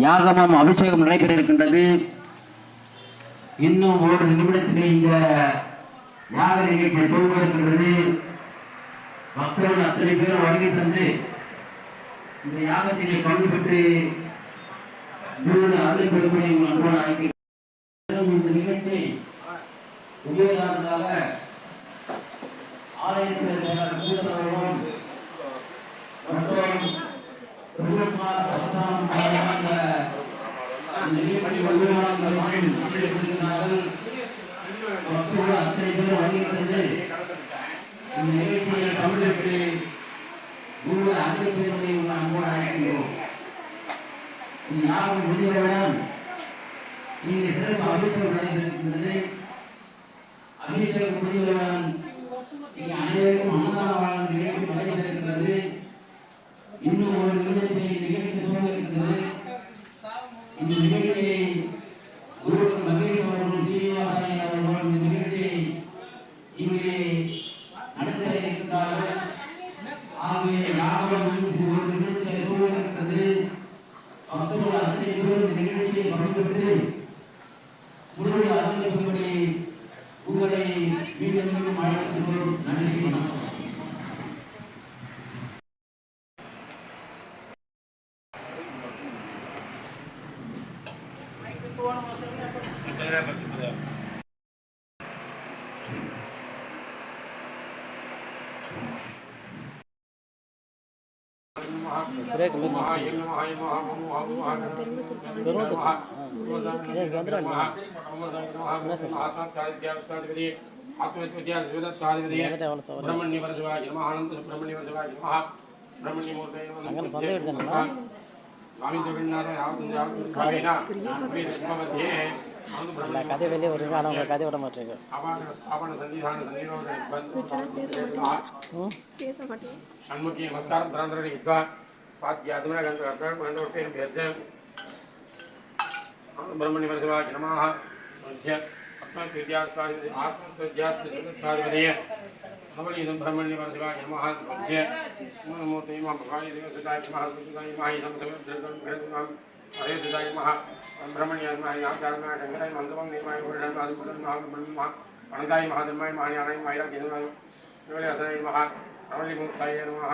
யாகமும் அபிஷேகம் நடைபெற இருக்கின்றது இன்னும் ஒரு நிமிடத்திலே இந்த யாக நிகழ்ச்சி துவங்க இருக்கின்றது பக்தர்கள் அத்தனை பேர் வருகை தந்து இந்த யாகத்திலே பங்கு பெற்று அருள் பெருமனை அன்போடு அழைக்கிறேன் இந்த நிகழ்ச்சி உபயோகாரர்களாக ஆலயத்தில் அமைச்சர் முடிவுகளும் இங்கே அனைவருக்கும் அன்னதானம் வழங்கும் எல்லா கதை வெளியே வருங்க ஆனால் உங்கள் கதை விட மாட்டேங்க பேச மாட்டேன் சண்முகி நமஸ்காரம் தராந்தரடி யுத்தா பாத்யாதுமன கந்த கர்த்தர் கந்த ஒட்டேன் பேர்த்தேன் பிரம்மணி வரதவாஜ நமாக மத்திய ஆத்மவித்யாஸ்தாதிபதி ஆத்மவித்யாஸ்தாதிபதிய அவளிதம் பிரம்மணி வரதவாஜ நமாக மத்திய மூர்த்தி மாம் பகாய தேவசுதாய மகா சுதாய மாஹி சமசம திருகம் கிரகம் அதே சுதாய மகா பிரம்மணி ஆத்மாய ஆச்சாரமாய சங்கராய மந்தமம் நிர்மாய புரணம் ஆதிபுரம் நாகம் பிரம்மா வனதாய மகாதர்மாய மகாயானாய மாயா கேதுமாய இவளை அசனாய மகா அவளி மூர்த்தாய நமஹ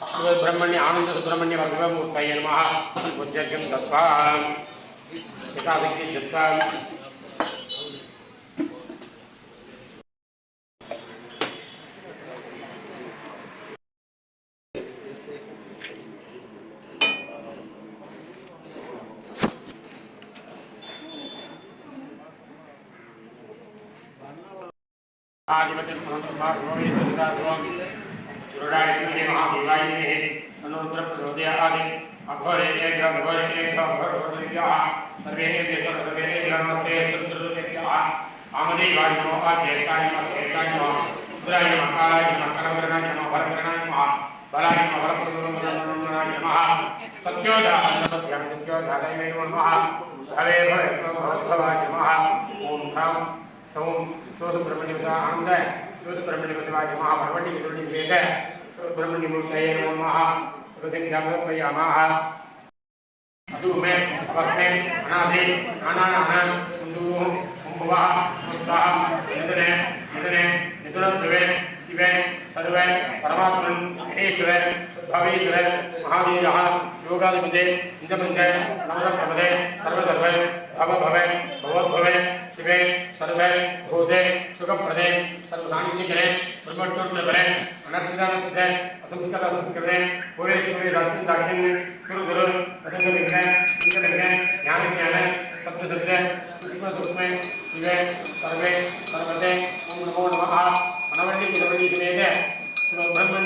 ब्रह्मण्य आनंद सुब्रह्मण्य भगवमूर्तये नमः। पूज्यज्ञं दत्त्वा यथाशक्ति दत्त्वा। आदिवचन महंतमा रोहि सदा रोम सुरडाय मे महादेवाय मे अनुत्र प्रचोदयादि अघोरे एक घोरे एक घोर घोरिया सर्वे सर्वे नमस्ते सुंदरदेव्या आमदे गाय आचेताय नमो चेताय नमो रुद्राय नमो कालाय नमो करवरणाय नमो भरकरणाय नमो बलाय नमो वरप्रदुरमनाय नमः सत्योजाय सत्यं सत्योजाय मे नमः भवे भवे भवद्भवाय नमः ओम शाम सौम शिवसुब्रह्मण्य आनंद शिवसुब्रह्मण्य शिवाय महाभगवती विदुर्णि वेद शिवसुब्रह्मण्य मूर्तये नमो नमः शिवसिंहाभवयामः अदु मे वस्ते अनादे अनानान कुंदु कुंभवा मुस्ताह निदने निदने निदुरद्वे शिवे सर्वे परमात्मन महेश्वर शुद्धावीश्वर महावीरः, योगाधिपते इंद्रपंचे नवरत्नपते सर्व सर्वे भव भवे भवोद्भवे, शिवे, सर्वे, भूते, सुखप्रदे सर्वसान्निधिकरे ब्रह्मोत्तरपरे अनर्थितानर्थिते असंस्कृतासंस्कृते, पूरे पूरे दाक्षिण दाक्षिण गुरु गुरु इंद्रलिग्ने ज्ञान ज्ञान शब्द शब्द सूक्ष्म सूक्ष्म शिवे, सर्वे, सर्वते, ओम नमो नमः।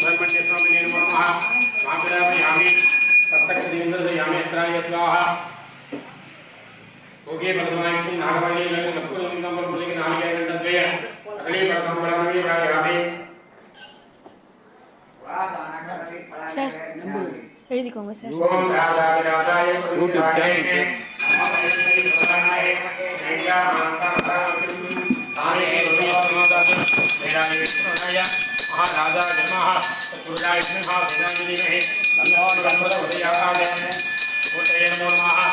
ब्रह्मण्य स्वामी नमो नमः यामः नमो यामः ओके बलवान नागवली लकुल नंबर बुले के नाम के अंदर द्वय अगली प्रथम बलवान में यामी சார் எழுதிக்கோங்க சார் ओम राधाय YouTube channel महाराजा जन्मः गुरुराय सिंहा वेदांजलि में तन्नोन गणपत उदयाकाल कोटये नमो नमः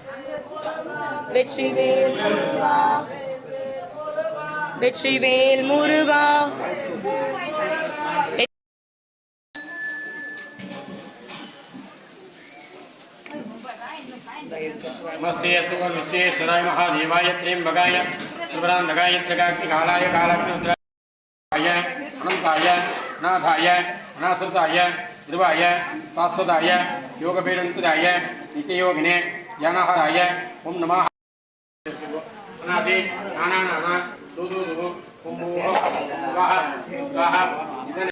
வெற்றிவேல் முருகா வெற்றிவேல் முருகா வெற்றிவேல் முருகா வெற்றிவேல் முருகா नमस्ते अस्तु विश्वेश्वराय महादेवाय त्र्यंबकाय त्रिपुरान्तकाय त्रिकाग्निकालाय कालक्षुद्राय अनन्ताय नाथाय अनासृताय ध्रुवाय शाश्वताय योगपीडन्तुदाय नित्ययोगिने ज्ञानहराय ॐ नमः అనాది నానానాన దూదు దుగు కుంభూహ స్వాహ స్వాహ ఇదనే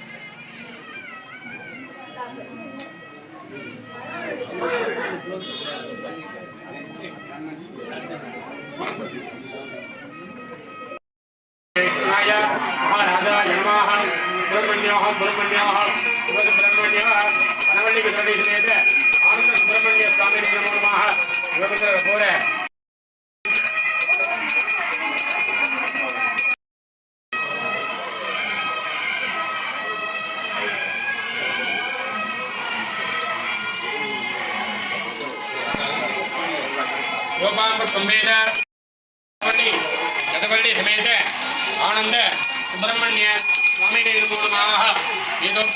गोपाल कुंभेर